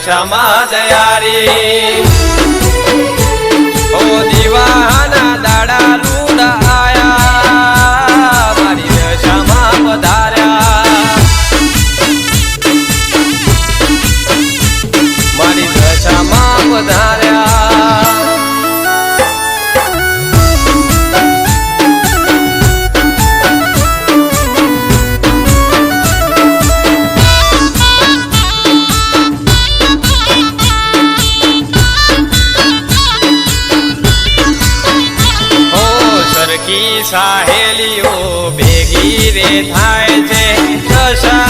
ક્ષમા દયારી. સખી સાહેલીઓ ભેગી રે થાય છે દશા.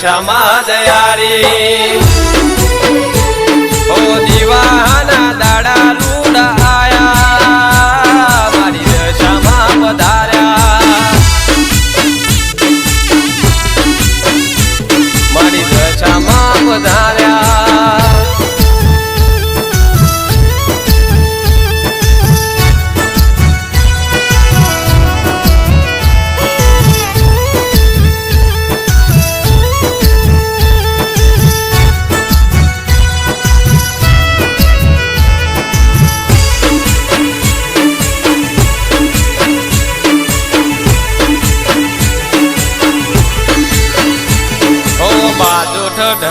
ક્ષમા દયારી. ઓ દીવાના દાડા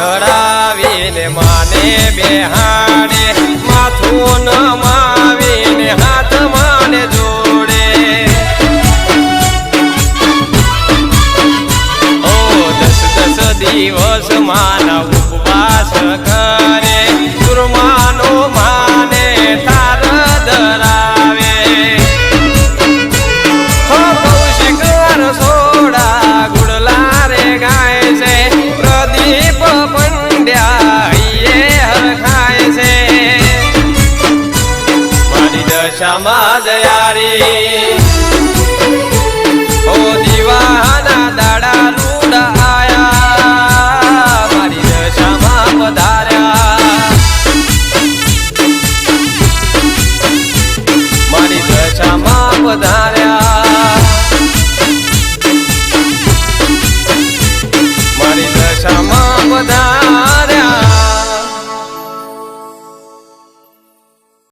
ચડાવીને માને બેહાડે, માથું નમાવીને હાથ માને જોડે. ઓ દસ દસ દિવસ મારા ઉપવાસ કરે. સમાજ યારી ઓ દિવાના દાડા રૂડા આયા. મારી દશામાં પધાર્યા. મારી દશામાં પધાર્યા.